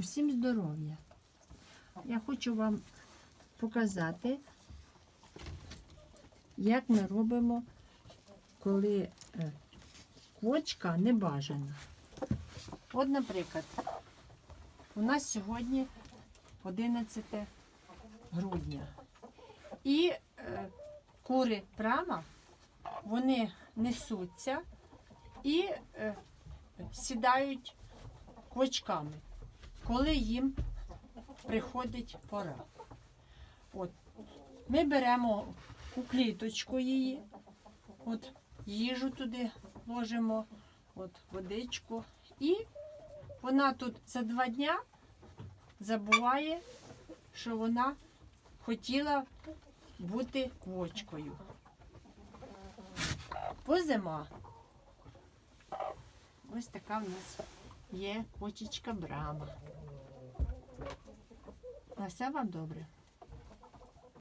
Усім здоров'я. Я хочу вам показати, як ми робимо, коли е, квочка не бажана. От, наприклад, у нас сьогодні 11 грудня. І е, кури прямо, вони несуться і е, сідають квочками, коли їм приходить пора. От. Ми беремо у кліточку її, от, їжу туди ложимо, от, водичку, і вона тут за два дня забуває, що вона хотіла бути квочкою. Позима. Ось така в нас є кочечка брама. На все вам добре.